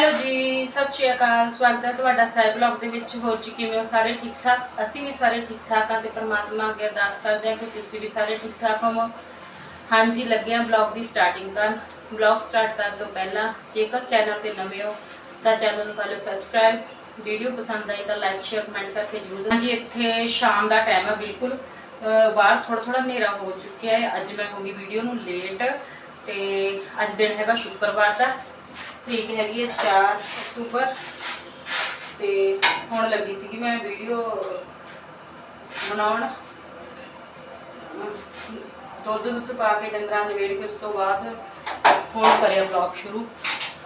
Hello ਜੀ, ਸਤਿ ਸ਼੍ਰੀ ਅਕਾਲ, ਸਵਾਗਤ ਹੈ ਤੁਹਾਡਾ ਸਾਈ ਬਲੌਗ ਦੇ ਵਿੱਚ। ਹੋਰ ਜੀ, ਕਿਵੇਂ ਹੋ? ਸਾਰੇ ਠੀਕ ਠਾਕ? ਅਸੀਂ ਵੀ ਸਾਰੇ ਠੀਕ ਠਾਕ ਹਾਂ ਤੇ ਪ੍ਰਮਾਤਮਾ ਅੱਗੇ ਅਰਦਾਸ ਕਰਦੇ ਹਾਂ ਕਿ ਤੁਸੀਂ ਵੀ ਸਾਰੇ ਠੀਕ ਠਾਕ ਹੋਵੋ। ਹਾਂਜੀ, ਲੱਗੇ ਬਲੌਗ ਦੀ ਸਟਾਰਟਿੰਗ ਕਰਨ। ਬਲੌਗ ਸਟਾਰਟ ਕਰਨ ਤੋਂ ਪਹਿਲਾਂ ਜੇਕਰ ਚੈਨਲ ਤੇ ਨਵੇਂ ਹੋ, ਤਾਂ ਚੈਨਲ ਨੂੰ ਕਰ ਲਓ ਸਬਸਕ੍ਰਾਈਬ ਵੀਡੀਓ ਪਸੰਦ ਆਈ ਤਾਂ ਲਾਈਕ ਸ਼ੇਅਰ ਕਮੈਂਟ ਕਰਕੇ ਜ਼ਰੂਰ ਹਾਂਜੀ, ਇੱਥੇ ਸ਼ਾਮ ਦਾ ਟਾਈਮ ਹੈ ਬਿਲਕੁਲ। ਬਾਹਰ ਥੋੜਾ ਥੋੜਾ ਹਨੇਰਾ ਹੋ ਚੁੱਕਿਆ ਹੈ। ਅੱਜ ਮੈਂ ਹੋਗੀ ਵੀਡੀਓ ਨੂੰ ਲੇਟ ਤੇ ਅੱਜ ਦਿਨ ਹੈਗਾ ਸ਼ੁੱਕਰਵਾਰ ਦਾ। ਤਰੀਕ ਹੈਗੀ ਹੈ 4 ਅਕਤੂਬਰ ਤੇ ਹੁਣ ਲੱਗੀ ਸੀਗੀ ਮੈਂ ਵੀਡੀਓ ਬਣਾਉਣ। ਦੁੱਧ ਦੁੱਧ ਪਾ ਕੇ ਡੰਗਰਾਂ ਦੇ ਵੇੜ ਕੇ ਉਸ ਤੋਂ ਬਾਅਦ ਹੁਣ ਕਰਿਆ ਵਲੌਗ ਸ਼ੁਰੂ।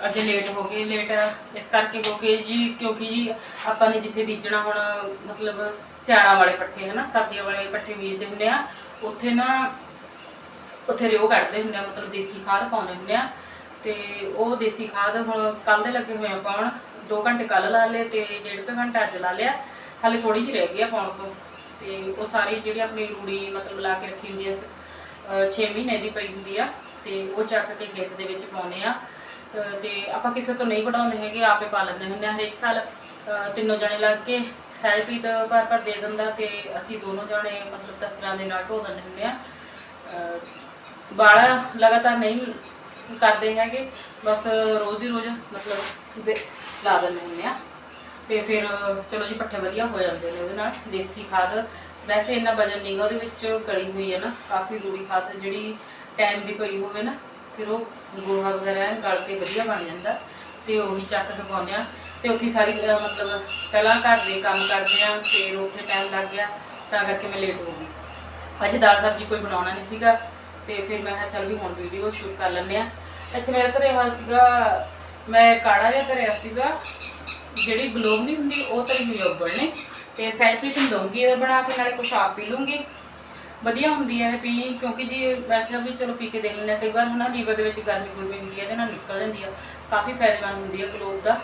ਅੱਜ ਲੇਟ ਹੋ ਗਏ ਲੇਟ ਇਸ ਕਰਕੇ ਹੋ ਗਏ ਜੀ, ਕਿਉਂਕਿ ਜੀ ਆਪਾਂ ਨੇ ਜਿੱਥੇ ਬੀਜਣਾ ਹੁਣ, ਮਤਲਬ ਸਿਆਣਾ ਵਾਲੇ ਪੱਠੇ, ਹਨਾ, ਸਰਦੀਆਂ ਵਾਲੇ ਪੱਠੇ ਬੀਜਦੇ ਹੁੰਦੇ ਆ, ਉੱਥੇ ਨਾ, ਉੱਥੇ ਰਿਓ ਕੱਢਦੇ ਹੁੰਦੇ ਆ, ਮਤਲਬ ਦੇਸੀ ਖਾਦ ਪਾਉਂਦੇ ਹੁੰਦੇ ਆ। ਤੇ ਉਹ ਦੇਸੀ ਖਾਦ ਹੁਣ ਕੱਲ ਦੇ ਲੱਗੇ ਹੋਏ ਆ ਪਾਉਣ। 2 ਘੰਟੇ ਕੱਲ ਲਾ ਲਏ ਤੇ ਡੇਢ ਕੁ ਘੰਟਾ ਅੱਜ ਲਾ ਲਿਆ। ਹਾਲੇ ਥੋੜੀ ਜਿਹੀ ਰਹਿ ਗਈ ਆ ਪਾਉਣ ਤੋਂ। ਤੇ ਉਹ ਸਾਰੀ ਜਿਹੜੀ ਆਪਣੀ ਰੂੜੀ ਮਤਲਬ ਲਾ ਕੇ ਰੱਖੀ ਹੁੰਦੀ ਆ 6 ਮਹੀਨੇ ਦੀ ਪਈ ਹੁੰਦੀ ਆ ਤੇ ਉਹ ਚੱਕ ਕੇ ਖੇਤ ਦੇ ਵਿੱਚ ਪਾਉਨੇ ਆ। ਤੇ ਆਪਾਂ ਕਿਸੇ ਤੋਂ ਨਹੀਂ ਵਢਾਉਂਦੇ ਹੈਗੇ, ਆਪੇ ਪਾ ਲੈਂਦੇ ਹੁੰਦੇ ਆ ਹਰੇਕ ਸਾਲ। ਅਹ ਤਿੰਨੋਂ ਜਣੇ ਲੱਗ ਕੇ ਸਹਿਜਪ੍ਰੀਤ ਭਰ ਭਰ ਦੇ ਦਿੰਦਾ ਤੇ ਅਸੀਂ ਦੋਨੋਂ ਜਣੇ ਮਤਲਬ ਤਸਰਾਂ ਦੇ ਨਾਲ ਢੋ ਦਿੰਦੇ ਹੁੰਦੇ ਆ। ਅਹ ਬਾਲਾ ਲਗਾਤਾਰ ਨਹੀਂ ਕਰਦੇ ਹੈਗੇ, ਬਸ ਰੋਜ਼ ਦੀ ਰੋਜ਼ ਮਤਲਬ ਦੇ- ਲਾ ਦਿੰਦੇ ਹੁੰਦੇ ਆ। ਤੇ ਫਿਰ ਚਲੋ ਜੀ ਪੱਠੇ ਵਧੀਆ ਹੋ ਜਾਂਦੇ ਨੇ ਉਹਦੇ ਨਾਲ, ਦੇਸੀ ਖਾਦ। ਵੈਸੇ ਇੰਨਾ ਵਜਨ ਨਹੀਂ ਗਾ ਉਹਦੇ ਵਿੱਚ ਗਲੀ ਹੋਈ ਹੈ ਨਾ, ਕਾਫੀ ਰੂੜੀ ਖਾਦ, ਜਿਹੜੀ ਟਾਈਮ ਦੀ ਪਈ ਹੋਵੇ ਨਾ, ਫਿਰ ਉਹ ਗੋਹਾ ਵਗੈਰਾ ਐਨ ਗਲ ਕੇ ਵਧੀਆ ਬਣ ਜਾਂਦਾ। ਤੇ ਉਹੀ ਚੱਕ ਕੇ ਪਾਉਂਦੇ ਆ। ਤੇ ਉੱਥੇ ਸਾਰੀ, ਅਹ, ਮਤਲਬ ਪਹਿਲਾਂ ਘਰ ਦੇ ਕੰਮ ਕਰਦੇ ਆ, ਫਿਰ ਉੱਥੇ ਟਾਈਮ ਲੱਗ ਗਿਆ, ਤਾਂ ਕਰਕੇ ਮੈਂ ਲੇਟ ਹੋ ਗਈ। ਅੱਜ ਦਾਲ ਸਬਜ਼ੀ ਕੋਈ ਬਣਾਉਣਾ ਨਹੀਂ ਸੀਗਾ। ਤੇ ਫਿਰ ਮੈਂ ਕਿਹਾ ਚੱਲ ਵੀ ਹੁਣ ਵੀਡੀਓ ਸ਼ੂਟ ਕਰ ਲੈਂਦੇ ਆ ਇੱਥੇ ਮੇਰੇ ਘਰੇ ਹੋਇਆ ਸੀਗਾ, ਮੈਂ ਕਾੜਾ ਜਿਹਾ ਧਰਿਆ ਸੀਗਾ, ਜਿਹੜੀ ਗਲੋਬ ਨਹੀਂ ਹੁੰਦੀ, ਉਹ ਤਰੀ ਹੋਈ ਉੱਬਲ ਤੇ ਸੈਲਫੀ ਨੂੰ ਦਊਂਗੀ ਇਹ ਬਣਾ ਕੇ, ਨਾਲੇ ਕੁਛ ਆਪ ਪੀ ਲੂੰਗੀ। ਵਧੀਆ ਹੁੰਦੀ ਹੈ ਇਹ ਪੀਣੀ, ਕਿਉਂਕਿ ਜੀ ਮੈਂ ਕਿਹਾ ਵੀ ਚਲੋ ਪੀ ਕੇ ਦੇਖ ਲੈਂਦੇ ਹਾਂ। ਕਈ ਵਾਰ ਹਨਾ ਲੀਵਰ ਦੇ ਵਿੱਚ ਗਰਮੀ ਗੁਰਮੀ ਹੁੰਦੀ ਹੈ ਇਹਦੇ ਨਾਲ ਨਿਕਲ ਜਾਂਦੀ ਆ। ਕਾਫੀ ਫਾਇਦੇਮੰਦ ਹੁੰਦੀ ਹੈ ਗਲੋਬ ਦਾ।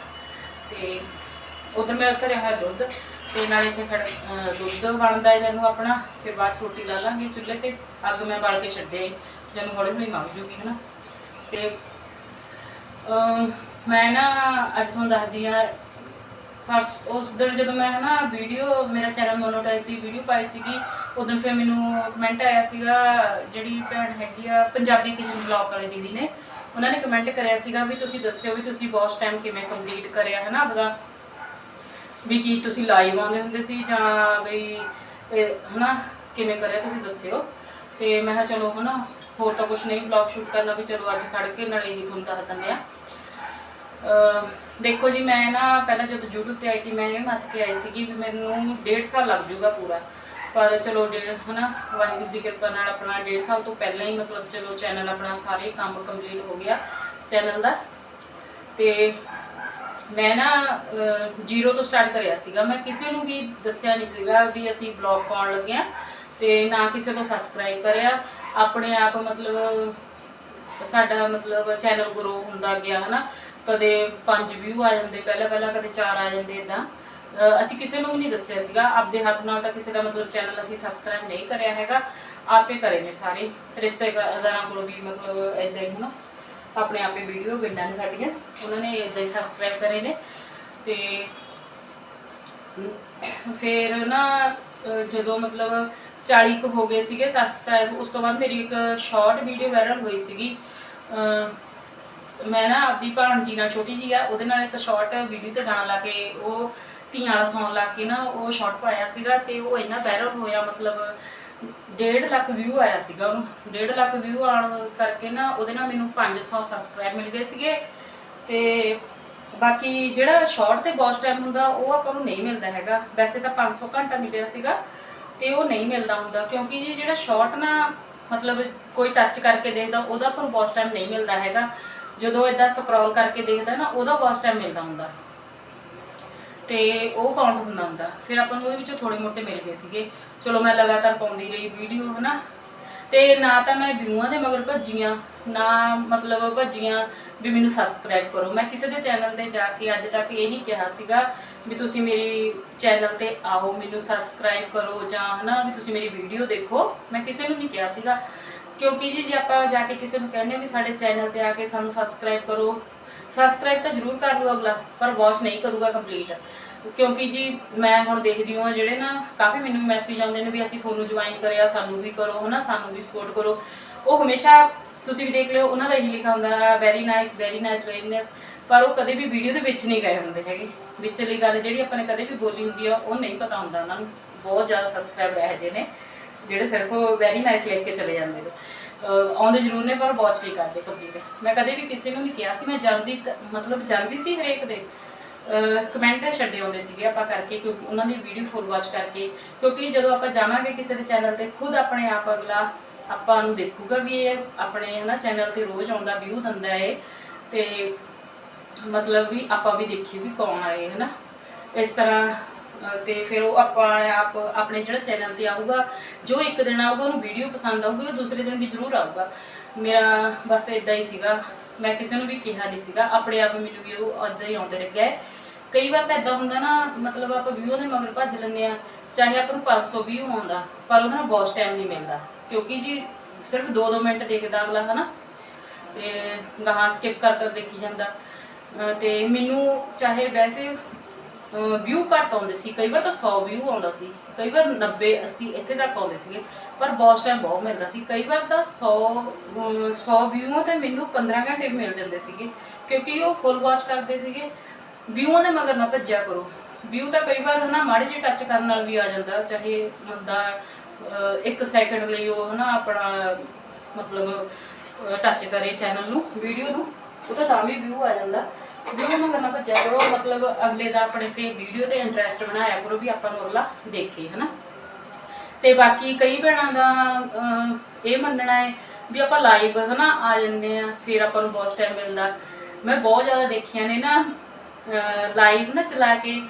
ਤੇ ਉਧਰ ਮੈਂ ਘਰੇ ਹੈ ਦੁੱਧ। ਤੇ ਨਾਲੇ ਇੱਥੇ ਖੜ ਦੁੱਧ ਬਣਦਾ ਹੈ ਇਹਨੂੰ ਆਪਣਾ ਫਿਰ ਬਾਅਦ 'ਚ ਰੋਟੀ ਲਾ ਲਾਂਗੇ ਚੁੱਲ੍ਹੇ ਤੇ ਅੱਗ ਮੈਂ ਬਾਲ ਕੇ ਛੱਡਿਆ ਈ, ਹੌਲੀ ਹੌਲੀ ਮੱਗ ਜੂਗੀ ਹਨਾ। ਤੇ ਮੈਂ ਨਾ ਅੱਜ ਤੁਹਾਨੂੰ ਦੱਸਦੀ ਆ ਪਰ ਉਸ ਦਿਨ ਜਦੋਂ ਮੈਂ ਹਨਾ ਵੀਡੀਓ ਮੇਰਾ ਚੈਨਲ ਮੋਨੋਟਾਈਜ਼ ਦੀ ਵੀਡੀਓ ਪਾਈ ਸੀਗੀ ਉਦੋਂ ਫਿਰ ਮੈਨੂੰ ਕਮੈਂਟ ਆਇਆ ਸੀਗਾ ਜਿਹੜੀ ਭੈਣ ਹੈਗੀ ਆ ਪੰਜਾਬੀ ਕਿਚਨ ਬਲੌਗ ਵਾਲੇ ਦੀਦੀ ਨੇ ਉਹਨਾਂ ਨੇ ਕਮੈਂਟ ਕਰਿਆ ਸੀਗਾ ਵੀ ਤੁਸੀਂ ਦੱਸਿਓ ਵੀ ਤੁਸੀਂ ਬਹੁਤ ਟਾਈਮ ਕਿਵੇਂ ਕੰਪਲੀਟ ਕਰਿਆ ਹਨਾ ਆਪਦਾ ਵੀ ਕੀ ਤੁਸੀਂ ਲਾਈਵ ਆਉਂਦੇ ਹੁੰਦੇ ਸੀ ਜਾਂ ਬਈ ਇਹ ਹਨਾ, ਕਿਵੇਂ ਕਰਿਆ ਤੁਸੀਂ ਦੱਸਿਓ। ਤੇ ਮੈਂ ਕਿਹਾ ਚਲੋ ਹਨਾ, ਹੋਰ ਤਾਂ ਕੁਝ ਨਹੀਂ ਵਲੌਗ ਸ਼ੂਟ ਕਰਨਾ ਵੀ ਚਲੋ ਅੱਜ ਖੜ ਕੇ ਨਾਲੇ ਹੀ ਤੁਹਾਨੂੰ ਦੱਸ ਦਿੰਦੇ ਆ। ਦੇਖੋ ਜੀ, ਮੈਂ ਨਾ ਪਹਿਲਾਂ ਜਦੋਂ YouTube ਤੇ ਆਈ ਸੀ, ਮੈਂ ਇਹ ਮੱਥ ਕੇ ਆਈ ਸੀਗੀ ਵੀ ਮੈਨੂੰ ਡੇਢ ਸਾਲ ਲੱਗ ਜਾਊਗਾ ਪੂਰਾ। ਪਰ ਚਲੋ ਡੇਢ, ਹਨਾ, ਵਾਹਿਗੁਰੂ ਦੀ ਕਿਰਪਾ ਨਾਲ ਆਪਣਾ ਡੇਢ ਸਾਲ ਤੋਂ ਪਹਿਲਾਂ ਹੀ ਮਤਲਬ ਚਲੋ ਚੈਨਲ ਆਪਣਾ ਸਾਰੇ ਕੰਮ ਕੰਪਲੀਟ ਹੋ ਗਿਆ ਚੈਨਲ ਦਾ। ਤੇ ਮੈਂ ਨਾ ਜ਼ੀਰੋ ਤੋਂ ਸਟਾਰਟ ਕਰਿਆ ਸੀਗਾ। ਮੈਂ ਕਿਸੇ ਨੂੰ ਵੀ ਦੱਸਿਆ ਨਹੀਂ ਸੀਗਾ ਵੀ ਅਸੀਂ ਬਲੌਗ ਪਾਉਣ ਲੱਗੇ ਆ ਤੇ ਨਾ ਕਿਸੇ ਤੋਂ ਸਬਸਕ੍ਰਾਈਬ ਕਰਿਆ। ਆਪਣੇ ਆਪ ਮਤਲਬ, ਸਾਡਾ ਮਤਲਬ ਚੈਨਲ ਗਰੋ ਹੁੰਦਾ ਗਿਆ, ਹਨਾ। ਕਦੇ 5 ਵਿਊ ਆ ਜਾਂਦੇ, ਪਹਿਲਾਂ ਪਹਿਲਾਂ ਕਦੇ 4 ਆ ਜਾਂਦੇ ਇਦਾਂ ਅਸੀਂ ਕਿਸੇ ਨੂੰ ਵੀ ਨਹੀਂ ਦੱਸਿਆ ਸੀਗਾ। ਆਪਦੇ ਹੱਥ ਨਾਲ ਤਾਂ ਕਿਸੇ ਦਾ ਮਤਲਬ ਚੈਨਲ ਅਸੀਂ ਸਬਸਕ੍ਰਾਈਬ ਨਹੀਂ ਕਰਿਆ ਹੈਗਾ। ਆਪੇ ਕਰੇ ਨੇ ਸਾਰੇ। ਰਿਸ਼ਤੇਦਾਰਾਂ ਕੋਲ ਵੀ ਮਤਲਬ ਇਦਾਂ ਹੀ, ਹਨਾ। ਆਪਣੇ ਆਪੇ ਵੀਡੀਓ ਗੰਡਾਂ ਨੇ ਸਾਡੀਆਂ। ਉਹਨਾਂ ਨੇ ਇਦਾਂ ਹੀ ਸਬਸਕ੍ਰਾਈਬ ਕਰੇ ਨੇ। ਤੇ ਫਿਰ ਨਾ, ਅਹ ਜਦੋਂ ਮਤਲਬ 40 ਕੁ ਹੋ ਗਏ ਸੀਗੇ ਸਬਸਕ੍ਰਾਈਬ ਉਸ ਤੋਂ ਬਾਅਦ ਮੇਰੀ ਇੱਕ ਸ਼ਾਰਟ ਵੀਡੀਓ ਵਾਇਰਲ ਹੋਈ ਸੀਗੀ। ਮੈਂ ਨਾ ਆਪਦੀ ਭਾਣਜੀ ਨਾਲ ਛੋਟੀ ਜੀ ਆ, ਉਹਦੇ ਨਾਲ ਇੱਕ ਸ਼ਾਰਟ ਵੀਡੀਓ ਤੇ ਗਾਣਾ ਲਾ ਕੇ, ਉਹ ਧੀਆਂ ਵਾਲਾ ਸੌਂਗ ਲਾ ਕੇ ਨਾ ਉਹ ਸ਼ਾਰਟ ਪਾਇਆ ਸੀਗਾ ਤੇ ਉਹ ਇੰਨਾ ਵਾਇਰਲ ਹੋਇਆ, ਮਤਲਬ 1.5 ਲੱਖ ਵਿਊ ਆਇਆ ਸੀਗਾ ਉਹਨੂੰ। 1.5 ਲੱਖ ਵਿਊ ਆਉਣ ਕਰਕੇ ਨਾ ਉਹਦੇ ਨਾਲ ਮੈਨੂੰ 500 ਸਬਸਕ੍ਰਾਈਬ ਮਿਲ ਗਏ ਸੀਗੇ। ਤੇ ਬਾਕੀ ਜਿਹੜਾ ਸ਼ਾਰਟ ਤੇ ਬੌਸ ਟਾਈਮ ਹੁੰਦਾ, ਉਹ ਆਪਾਂ ਨੂੰ ਨਹੀਂ ਮਿਲਦਾ ਹੈਗਾ। ਵੈਸੇ ਤਾਂ 500 ਘੰਟਾ ਮਿਲਿਆ ਸੀਗਾ ਤੇ ਉਹ ਨਹੀਂ ਮਿਲਦਾ ਹੁੰਦਾ ਕਿਉਂਕਿ ਜੀ ਜਿਹੜਾ ਸ਼ਾਰਟ ਨਾ ਮਤਲਬ ਕੋਈ ਟੱਚ ਕਰਕੇ ਦੇਖਦਾ, ਉਹਦਾ ਆਪਾਂ ਨੂੰ ਬੌਸ ਟਾਈਮ ਨਹੀਂ ਮਿਲਦਾ ਹੈਗਾ। ਜਦੋਂ ਇਦਾਂ ਸਕਰੋਲ ਕਰਕੇ ਦੇਖਦਾ ਨਾ, ਉਹਦਾ ਬੌਸ ਟਾਈਮ ਮਿਲਦਾ ਹੁੰਦਾ। ਤੇ ਉਹ ਕਾਊਂਟ ਹੁੰਦਾ ਹੁੰਦਾ। ਫਿਰ ਆਪਾਂ ਨੂੰ ਉਹਦੇ ਵਿੱਚੋਂ ਥੋੜੇ ਮੋਟੇ ਮਿਲ ਗਏ ਸੀਗੇ। ਚਲੋ ਮੈਂ ਲਗਾਤਾਰ ਪਾਉਂਦੀ ਰਹੀ ਵੀਡੀਓ ਹਨਾ? ਤੇ ਨਾ ਤਾਂ ਮੈਂ ਵਿਊਆਂ ਦੇ ਮਗਰ ਭੱਜੀਆਂ, ਨਾ ਮਤਲਬ ਭੱਜੀਆਂ ਵੀ ਮੈਨੂੰ ਸਬਸਕ੍ਰਾਈਬ ਕਰੋ। ਮੈਂ ਕਿਸੇ ਦੇ ਚੈਨਲ ਤੇ ਜਾ ਕੇ ਅੱਜ ਤੱਕ ਇਹ ਨਹੀਂ ਕਿਹਾ ਸੀਗਾ ਵੀ ਤੁਸੀਂ ਮੇਰੀ ਚੈਨਲ ਤੇ ਆਓ, ਮੈਨੂੰ ਸਬਸਕ੍ਰਾਈਬ ਕਰੋ ਜਾਂ, ਹਨਾ, ਵੀ ਤੁਸੀਂ ਮੇਰੀ ਵੀਡੀਓ ਦੇਖੋ। ਮੈਂ ਕਿਸੇ ਨੂੰ ਨਹੀਂ ਕਿਹਾ ਸੀਗਾ। ਕਿਉਂਕਿ ਜੀ ਜੇ ਆਪਾਂ ਜਾ ਕੇ ਕਿਸੇ ਨੂੰ ਕਹਿੰਦੇ ਵੀ ਸਾਡੇ ਚੈਨਲ ਤੇ ਆ ਕੇ ਸਾਨੂੰ ਸਬਸਕ੍ਰਾਈਬ ਕਰੋ ਸਬਸਕ੍ਰਾਈਬ ਤਾਂ ਜ਼ਰੂਰ ਕਰ ਲਓ ਅਗਲਾ, ਪਰ ਵਾਚ ਨਹੀਂ ਕਰੂਗਾ ਕੰਪਲੀਟ ਕਿਉਂਕਿ ਜੀ, ਮੈਂ ਹੁਣ ਦੇਖਦੀ ਹਾਂ ਜਿਹੜੇ ਨਾ, ਕਾਫੀ ਮੈਨੂੰ ਮੈਸੇਜ ਆਉਂਦੇ ਨੇ ਵੀ ਅਸੀਂ ਤੁਹਾਨੂੰ ਜੁਆਇਨ ਕਰਿਆ, ਸਾਨੂੰ ਵੀ ਕਰੋ, ਹਨਾ, ਸਾਨੂੰ ਵੀ ਸਪੋਰਟ ਕਰੋ। ਉਹ ਹਮੇਸ਼ਾ, ਤੁਸੀਂ ਵੀ ਦੇਖ ਲਿਓ, ਉਹਨਾਂ ਦਾ ਇਹੀ ਲਿਖਿਆ ਹੁੰਦਾ very nice very nice very nice ਪਰ ਉਹ ਕਦੇ ਵੀ ਵੀਡੀਓ ਦੇ ਵਿੱਚ ਨਹੀਂ ਗਏ ਹੁੰਦੇ ਹੈਗੇ। ਵਿਚਲੀ ਗੱਲ ਜਿਹੜੀ ਆਪਾਂ ਨੇ ਕਦੇ ਵੀ ਬੋਲੀ ਹੁੰਦੀ ਆ, ਉਹ ਨਹੀਂ ਪਤਾ ਹੁੰਦਾ। ਉਹਨਾਂ ਨੂੰ ਬਹੁਤ ਜ਼ਿਆਦਾ ਸਬਸਕ੍ਰਾਈਬ ਰਹਿ ਜੇ ਨੇ, ਜਿਹੜੇ ਸਿਰਫ ਵੈਰੀ ਨਾਈਸ ਲਿਖ ਕੇ ਚਲੇ ਜਾਂਦੇ ਨੇ। ਆਉਂਦੇ ਜ਼ਰੂਰ ਨੇ, ਪਰ ਵਾਚ ਨਹੀਂ ਕਰਦੇ ਕੰਪਲੀਟ ਮੈਂ ਕਦੇ ਵੀ ਕਿਸੇ ਨੂੰ ਨਹੀਂ ਕਿਹਾ ਸੀ, ਮੈਂ ਜਾਣਦੀ ਮਤਲਬ ਜਾਣਦੀ ਸੀ ਹਰੇਕ ਦੇ ਕਮੈਂਟ ਛੱਡੇ ਆਉਂਦੇ ਸੀਗੇ ਆਪਾਂ ਕਰਕੇ, ਕਿਉਂਕਿ ਉਹਨਾਂ ਦੀ ਵੀਡੀਓ ਫੁੱਲ ਵਾਚ ਕਰਕੇ। ਕਿਉਂਕਿ ਜਦੋਂ ਆਪਾਂ ਜਾਵਾਂਗੇ ਕਿਸੇ ਦੇ ਚੈਨਲ ਤੇ, ਖੁਦ ਆਪਣੇ ਆਪ ਅਗਲਾ ਆਪਾਂ ਨੂੰ ਦੇਖੂਗਾ ਵੀ ਇਹ ਆਪਣੇ, ਹਨਾ ਚੈਨਲ ਤੇ ਰੋਜ਼ ਆਉਂਦਾ ਵਿਊ ਦਿੰਦਾ ਹੈ ਤੇ ਮਤਲਬ ਵੀ ਆਪਾਂ ਵੀ ਦੇਖੀ ਵੀ ਕੌਣ ਆਏ ਹਨਾ। ਇਸ ਤਰ੍ਹਾਂ ਤੇ ਫਿਰ ਉਹ ਆਪਾਂ ਆਪ ਆਪਣੇ ਜਿਹੜਾ ਚੈਨਲ ਤੇ ਆਊਗਾ, ਜੋ ਇੱਕ ਦਿਨ ਆਊਗਾ, ਉਹਨੂੰ ਵੀਡੀਓ ਪਸੰਦ ਆਊਗੀ, ਉਹ ਦੂਸਰੇ ਦਿਨ ਵੀ ਜ਼ਰੂਰ ਆਊਗਾ। ਮੇਰਾ ਬਸ ਇਦਾਂ ਹੀ ਸੀਗਾ, ਮੈਂ ਕਿਸੇ ਨੂੰ ਵੀ ਕਿਹਾ ਨਹੀਂ ਸੀਗਾ, ਆਪਣੇ ਆਪ ਮੈਨੂੰ ਵੀ ਉਹ ਇਦਾਂ ਹੀ ਆਉਂਦੇ ਰਹਿ ਗਏ ਕਈ ਵਾਰ ਤਾਂ ਇਦਾਂ ਹੁੰਦਾ ਨਾ, ਮਤਲਬ ਆਪਾਂ ਵੀਡੀਓ ਦੇ ਮਗਰ ਭੱਜ ਲੈਂਦੇ ਆ ਚਾਹੇ ਆਪਾਂ ਨੂੰ 500 ਵੀਊ ਆਉਂਦਾ, ਪਰ ਉਹਦਾ ਬਹੁਤ ਟਾਈਮ ਨਹੀਂ ਮਿਲਦਾ। ਕਿਉਂਕਿ ਜੀ ਸਿਰਫ 2-2 ਮਿੰਟ ਦੇਖਦਾ ਅਗਲਾ, ਹਨਾ? ਤੇ ਗਾਹਾਂ ਸਕਿਪ ਕਰ ਕਰ ਦੇਖੀ ਜਾਂਦਾ। ਤੇ ਮੈਨੂੰ ਚਾਹੇ ਵੈਸੇ ਵਿਊ ਘੱਟ ਆਉਂਦੇ ਸੀ। ਕਈ ਵਾਰ ਤਾਂ 100 ਵਿਊ ਆਉਂਦਾ ਸੀ, ਕਈ ਵਾਰ 90 80 ਇੱਥੇ ਤੱਕ ਆਉਂਦੇ ਸੀਗੇ, ਪਰ ਬਹੁਤ ਟਾਈਮ ਬਹੁਤ ਮਿਲਦਾ ਸੀ। ਕਈ ਵਾਰ ਤਾਂ 100 100 ਵਿਊਆਂ ਤੇ ਮੈਨੂੰ 15 ਘੰਟੇ ਮਿਲ ਜਾਂਦੇ ਸੀਗੇ, ਕਿਉਂਕਿ ਉਹ ਫੁੱਲ ਵਾਚ ਕਰਦੇ ਸੀਗੇ। ਵਿਊਆਂ ਦੇ ਮਗਰ ਨਾ ਭੱਜਿਆ ਕਰੋ। ਵਿਊ ਤਾਂ ਕਈ ਵਾਰ ਹਨਾ ਮਾੜੇ ਜਿਹੇ ਟੱਚ ਕਰਨ ਨਾਲ ਵੀ ਆ ਜਾਂਦਾ, ਚਾਹੇ ਬੰਦਾ ਇੱਕ ਸੈਕਿੰਡ ਲਈ ਉਹ ਹਨਾ ਆਪਣਾ, ਮਤਲਬ ਟੱਚ ਕਰੇ ਚੈਨਲ ਨੂੰ ਵੀਡੀਓ ਨੂੰ, ਉਹ ਤਾਂ ਤਾਂ ਵੀ ਵਿਊ ਆ ਜਾਂਦਾ। ਵੀਡੀਓ ਨੂੰ ਭੱਜਿਆ ਕਰੋ, ਮਤਲਬ ਅਗਲੇ ਦਾ ਆਪਣੇ ਤੇ ਵੀਡੀਓ ਤੇ ਇੰਟਰਸਟ ਬਣਾਇਆ ਕਰੋ ਵੀ ਆਪਾਂ ਨੂੰ ਅਗਲਾ ਦੇਖੇ, ਹਨਾ? ਤੇ ਬਾਕੀ ਕਈ ਭੈਣਾਂ ਦਾ ਇਹ ਮੰਨਣਾ ਹੈ ਵੀ ਆਪਾਂ ਲਾਈਵ ਹਨਾ, ਆ ਜਾਂਦੇ ਆ ਫਿਰ ਆਪਾਂ ਨੂੰ ਬਹੁਤ ਟਾਈਮ ਮਿਲਦਾ। ਮੈਂ ਬਹੁਤ ਜ਼ਿਆਦਾ ਦੇਖੀਆਂ ਨੇ ਨਾ ਲਾਈਵ ਨਾ ਚਲਾ ਕੇ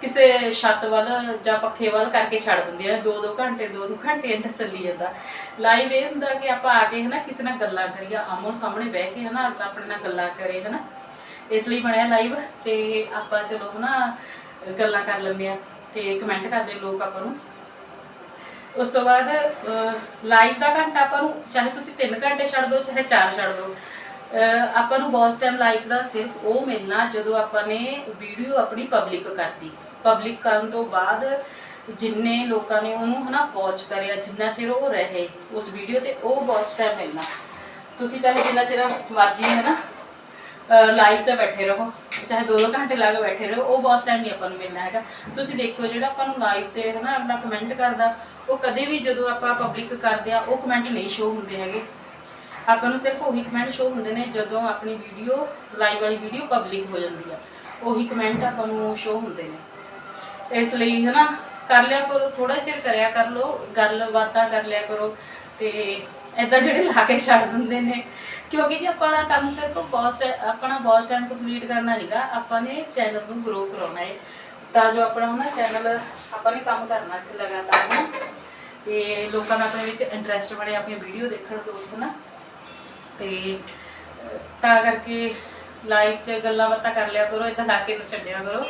ਕਿਸੇ ਛੱਤ ਵੱਲ ਜਾਂ ਪੱਖੇ ਵੱਲ ਕਰਕੇ ਛੱਡ ਦਿੰਦੇ ਆ। 2-2 ਘੰਟੇ 2-2 ਘੰਟੇ ਇੰਦਾ ਚੱਲੀ ਜਾਂਦਾ। ਲਾਈਵ ਇਹ ਹੁੰਦਾ ਕਿ ਆਪਾਂ ਆ ਕੇ, ਹਨਾ, ਕਿਸੇ ਨਾਲ ਗੱਲਾਂ ਕਰੀਏ, ਆਮੋ ਸਾਹਮਣੇ ਬਹਿ ਕੇ, ਹਨਾ, ਅਗਲਾ ਆਪਣੇ ਨਾਲ ਗੱਲਾਂ ਕਰੇ, ਹਨਾ? ਇਸ ਲਈ ਬਣਿਆ ਲਾਈਵ ਤੇ ਆਪਾਂ ਚਲੋ ਹਨਾ, ਗੱਲਾਂ ਕਰ ਲੈਂਦੇ ਆ ਤੇ ਕਮੈਂਟ ਕਰਦੇ ਲੋਕ ਆਪਾਂ ਨੂੰ। ਉਸ ਤੋਂ ਬਾਅਦ ਲਾਈਵ ਦਾ ਘੰਟਾ ਆਪਾਂ ਨੂੰ ਚਾਹੇ ਤੁਸੀਂ 3 ਘੰਟੇ ਛੱਡ ਦਿਓ, ਚਾਹੇ 4 ਛੱਡ ਦਿਓ। ਆਪਾਂ ਨੂੰ ਬਹੁਤ ਟਾਈਮ ਲਾਈਵ ਦਾ ਸਿਰਫ ਉਹ ਮਿਲਣਾ ਜਦੋਂ ਆਪਾਂ ਨੇ ਵੀਡੀਓ ਆਪਣੀ ਪਬਲਿਕ ਕਰਤੀ। ਪਬਲਿਕ ਕਰਨ ਤੋਂ ਬਾਅਦ ਜਿੰਨੇ ਲੋਕਾਂ ਨੇ ਉਹਨੂੰ ਹਨਾ ਵਾਚ ਕਰਿਆ, ਜਿੰਨਾ ਚਿਰ ਉਹ ਰਹੇ ਉਸ ਵੀਡੀਓ ਤੇ ਉਹ ਵਾਚ ਟਾਈਮ ਮਿਲਣਾ। ਤੁਸੀਂ ਚਾਹੇ ਜਿੰਨਾ ਚਿਰ ਮਰਜ਼ੀ ਹੈ ਨਾ ਲਾਈਵ ਤੇ ਬੈਠੇ ਰਹੋ, ਚਾਹੇ 2-2 ਘੰਟੇ ਲਾ ਕੇ ਬੈਠੇ ਰਹੋ, ਉਹ ਬੌਸ ਟਾਈਮ ਨਹੀਂ ਆਪਾਂ ਨੂੰ ਮਿਲਣਾ ਹੈਗਾ। ਤੁਸੀਂ ਦੇਖੋ, ਜਿਹੜਾ ਆਪਾਂ ਨੂੰ ਲਾਈਵ ਤੇ ਹਨਾ ਆਪਣਾ ਕਮੈਂਟ ਕਰਦਾ, ਉਹ ਕਦੇ ਵੀ ਜਦੋਂ ਆਪਾਂ ਪਬਲਿਕ ਕਰਦੇ ਆ, ਉਹ ਕਮੈਂਟ ਨਹੀਂ ਸ਼ੋ ਹੁੰਦੇ ਹੈਗੇ। ਆਪਾਂ ਨੂੰ ਸਿਰਫ ਉਹੀ ਕਮੈਂਟ ਸ਼ੋ ਹੁੰਦੇ ਨੇ ਜਦੋਂ ਆਪਣੀ ਵੀਡੀਓ ਲਾਈਵ ਵਾਲੀ ਵੀਡੀਓ ਪਬਲਿਕ ਹੋ ਜਾਂਦੀ ਆ। ਉਹੀ ਕਮੈਂਟ ਆਪਾਂ ਨੂੰ ਸ਼ੋ ਹੁੰਦੇ ਨੇ। ਇਸ ਲਈ ਹਨਾ, ਕਰ ਲਿਆ ਕਰੋ ਥੋੜਾ ਚਿਰ ਕਰਿਆ ਕਰ ਲੋ ਗੱਲ ਬਾਤਾਂ ਕਰ ਲਿਆ ਕਰੋ, ਤੇ ਐਦਾਂ ਜਿਹੜੇ ਲਾ ਕੇ ਛੱਡ ਦਿੰਦੇ ਨੇ। ਕਿਉਂਕਿ ਜੀ ਆਪਣਾ ਕੰਮ ਸਿਰਫ ਬੌਸ ਆਪਣਾ ਬੌਸ ਟਾਈਮ ਕੰਪਲੀਟ ਕਰਨਾ ਨਹੀਂਗਾ ਆਪਾਂ ਨੇ ਚੈਨਲ ਨੂੰ ਗਰੋ ਕਰਾਉਣਾ ਹੈ ਤਾਂ ਜੋ ਆਪਣਾ ਨਾ ਚੈਨਲ ਆਪਾਂ ਨੇ ਕੰਮ ਕਰਨਾ ਤੇ ਲਗਾਤਾਰ ਨਾ। ਤੇ ਲੋਕਾਂ ਦਾ ਆਪਣੇ ਵਿੱਚ ਇੰਟਰਸਟ ਬਣੇ ਆਪਣੀ ਵੀਡੀਓ ਦੇਖਣ ਲੋਕ ਹਨਾ ਤੇ, ਤਾਂ ਕਰਕੇ ਲਾਈਵ 'ਚ ਗੱਲਾਂ ਬਾਤਾਂ ਕਰ ਲਿਆ ਕਰੋ ਇਦਾਂ ਲਾ ਕੇ ਨਾ ਛੱਡਿਆ ਕਰੋ।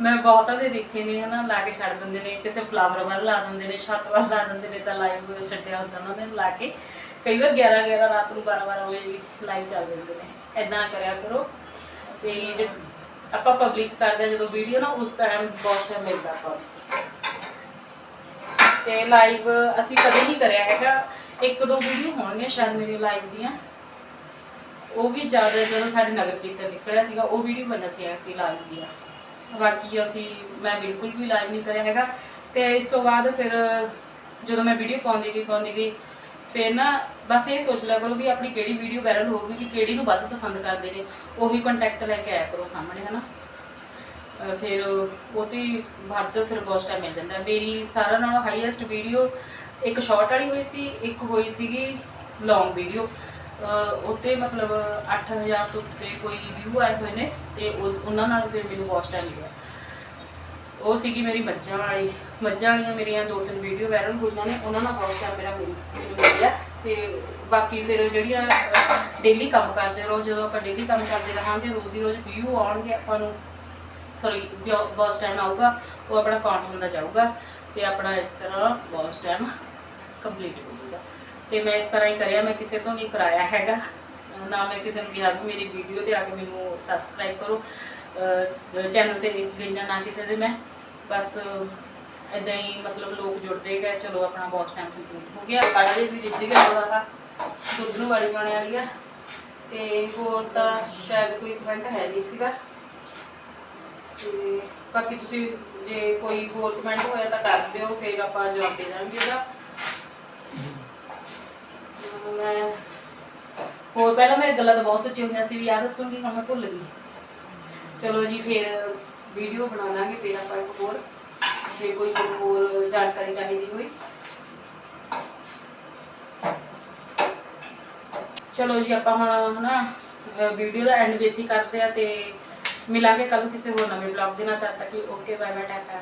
ਮੈਂ ਬਹੁਤਾਂ ਦੇ ਦੇਖੇ ਨੇ, ਹਨਾ, ਲਾ ਕੇ ਛੱਡ ਦਿੰਦੇ ਨੇ। ਕਿਸੇ ਫਲਾਵਰ ਵੱਲ ਲਾ ਦਿੰਦੇ ਨੇ, ਛੱਤ ਵੱਲ ਲਾ ਦਿੰਦੇ ਨੇ, ਤਾਂ ਲਾਈਵ ਛੱਡਿਆ ਹੁੰਦਾ ਉਹਨਾਂ ਨੇ ਲਾ ਕੇ। ਕਈ ਵਾਰ 11 11 ਰਾਤ ਨੂੰ 12 12 ਵਜੇ ਵੀ ਲਾਈਵ ਚੱਲ ਜਾਂਦੇ ਨੇ। ਇਦਾਂ ਕਰਿਆ ਕਰੋ। ਤੇ ਆਪਾਂ ਪਬਲਿਕ ਕਰਦੇ ਹਾਂ ਜਦੋਂ ਵੀਡੀਓ ਨਾ, ਉਸ ਟਾਈਮ ਬਹੁਤ ਟਾਈਮ ਮਿਲਦਾ ਆਪਾਂ ਤੇ ਲਾਈਵ ਅਸੀਂ ਕਦੇ ਨਹੀਂ ਕਰਿਆ ਹੈਗਾ। ਇੱਕ ਦੋ ਵੀਡੀਓ ਹੋਣਗੀਆਂ ਸ਼ਾਇਦ ਮੇਰੀ ਲਾਈਵ ਦੀਆਂ। ਉਹ ਵੀ ਜ਼ਿਆਦਾ ਜਦੋਂ ਸਾਡੇ ਨਗਰ ਕੀਰਤਨ ਨਿਕਲਿਆ ਸੀਗਾ, ਉਹ ਵੀਡੀਓ ਬਣਾ ਸੀ ਅਸੀਂ ਲਾਈਵ ਦੀਆਂ। ਬਾਕੀ ਅਸੀਂ, ਮੈਂ ਬਿਲਕੁਲ ਵੀ ਲਾਈਵ ਨਹੀਂ ਕਰਿਆ ਹੈਗਾ। ਤੇ ਇਸ ਤੋਂ ਬਾਅਦ ਫਿਰ ਜਦੋਂ ਮੈਂ ਵੀਡੀਓ ਪਾਉਂਦੀ ਗਈ ਪਾਉਂਦੀ ਗਈ, ਫਿਰ ਨਾ ਬਸ ਇਹ ਸੋਚ ਲਿਆ ਕਰੋ ਵੀ ਆਪਣੀ ਕਿਹੜੀ ਵੀਡੀਓ ਵਾਇਰਲ ਹੋਊਗੀ ਕਿ ਕਿਹੜੀ ਨੂੰ ਵੱਧ ਪਸੰਦ ਕਰਦੇ ਨੇ, ਉਹੀ ਕੰਟੈਕਟ ਲੈ ਕੇ ਆਇਆ ਕਰੋ ਸਾਹਮਣੇ, ਹਨਾ? ਅਹ ਫਿਰ ਉਹ ਤੇ ਵੱਧ ਫਿਰ ਬਹੁਤ ਟਾਈਮ ਮਿਲ ਜਾਂਦਾ। ਮੇਰੀ ਸਾਰਿਆਂ ਨਾਲੋਂ ਹਾਈਐਸਟ ਵੀਡੀਓ ਇੱਕ ਸ਼ਾਰਟ ਵਾਲੀ ਹੋਈ ਸੀ, ਇੱਕ ਹੋਈ ਸੀਗੀ ਲੌਂਗ ਵੀਡੀਓ ਉੱਤੇ ਮਤਲਬ 8000 ਤੋਂ ਉੱਤੇ ਕੋਈ ਵਿਊ ਆਏ ਹੋਏ ਨੇ ਤੇ ਉਹਨਾਂ ਨਾਲ ਫਿਰ ਮੈਨੂੰ ਬਹੁਤ ਟਾਈਮ ਮਿਲਿਆ। ਉਹ ਸੀਗੀ ਮੇਰੀ ਮੱਝਾਂ ਵਾਲੀ। ਮੱਝਾਂ ਵਾਲੀਆਂ ਮੇਰੀਆਂ ਦੋ ਤਿੰਨ ਵੀਡੀਓ ਵਾਇਰਲ ਹੋਈਆਂ ਨੇ, ਉਹਨਾਂ ਨਾਲ ਬਹੁਤ ਟਾਈਮ ਮੇਰਾ ਮੈਨੂੰ ਮਿਲਿਆ। ਤੇ ਬਾਕੀ ਫਿਰ ਜਿਹੜੀਆਂ ਡੇਲੀ ਕੰਮ ਕਰਦੇ ਰਹੋ, ਜਦੋਂ ਆਪਾਂ ਡੇਲੀ ਕੰਮ ਕਰਦੇ ਰਹਾਂਗੇ, ਰੋਜ਼ ਦੀ ਰੋਜ਼ ਵਿਊ ਆਉਣਗੇ, ਆਪਾਂ ਨੂੰ ਸੌਰੀ ਬਸ ਟਾਈਮ ਆਊਗਾ, ਉਹ ਆਪਣਾ ਕਾਊਂਟ ਹੁੰਦਾ ਜਾਊਗਾ ਤੇ ਆਪਣਾ ਇਸ ਤਰ੍ਹਾਂ ਬਸ ਟਾਈਮ ਕੰਪਲੀਟ ਹੋ ਜਾਊਗਾ। ਤੇ ਮੈਂ ਇਸ ਤਰ੍ਹਾਂ ਹੀ ਕਰਿਆ, ਮੈਂ ਕਿਸੇ ਤੋਂ ਨਹੀਂ ਕਰਾਇਆ ਹੈਗਾ। ਨਾ ਮੈਂ ਕਿਸੇ ਨੂੰ ਕਿਹਾ ਵੀ ਮੇਰੀ ਵੀਡੀਓ ਤੇ ਆ ਕੇ ਮੈਨੂੰ ਸਬਸਕ੍ਰਾਈਬ ਕਰੋ। ਚੈਨਲ ਤੇ ਗਈਆਂ ਨਾ ਕਿਸੇ ਦੇ ਮੈਂ। ਬਸ ਇਦਾਂ ਹੀ ਮਤਲਬ ਲੋਕ ਜੁੜਦੇ ਗਏ, ਚਲੋ ਆਪਣਾ ਬਹੁਤ ਟਾਈਮ ਕੰਪਲੀਟ ਹੋ ਗਿਆ। ਪੜ੍ਹਦੇ ਵੀ ਰਿੱਝ ਗਿਆ ਥੋੜਾ ਦੁੱਧ ਨੂੰ ਵਾਲੀ ਪਾਉਣੇ ਵਾਲੀ ਆ। ਤੇ ਹੋਰ ਤਾਂ ਸ਼ਾਇਦ ਕੋਈ ਕਮੈਂਟ ਹੈ ਨਹੀਂ ਸੀਗਾ। ਤੇ ਬਾਕੀ ਤੁਸੀਂ ਜੇ ਕੋਈ ਹੋਰ ਕਮੈਂਟ ਹੋਇਆ ਤਾਂ ਕਰ ਦਿਓ, ਫਿਰ ਆਪਾਂ ਜਵਾਬ ਦੇ ਦਾਂਗੇ ਉਹਦਾ। ਮੈਂ ਹੋਰ ਪਹਿਲਾਂ ਮੈਂ ਗੱਲਾਂ ਤਾਂ ਬਹੁਤ ਸੋਚੀ ਹੁੰਦੀਆਂ ਸੀ ਵੀ ਯਾਰ ਦੱਸੂਗੀ, ਹੁਣ ਮੈਂ ਭੁੱਲ ਗਈ। ਚਲੋ ਜੀ, ਫਿਰ ਵੀਡੀਓ ਬਣਾ ਲਾਂਗੇ, ਫਿਰ ਆਪਾਂ ਇੱਕ ਹੋਰ ਜੇ ਕੋਈ ਹੋਰ ਜਾਣਕਾਰੀ ਚਾਹੀਦੀ ਹੋਈ। ਚਲੋ ਜੀ, ਆਪਾਂ ਹੁਣ ਹਨਾ ਵੀਡੀਓ ਦਾ ਐਂਡ ਵੀ ਕਰਦੇ ਆ ਤੇ ਮਿਲਾਂਗੇ ਕੱਲ ਕਿਸੇ ਹੋਰ ਨਵੇਂ ਵਲੌਗ ਦੇ ਨਾਲ। ਤਦ ਤੱਕ ਓਕੇ ਬਾਏ ਬਾਏ ਟਾਟਾ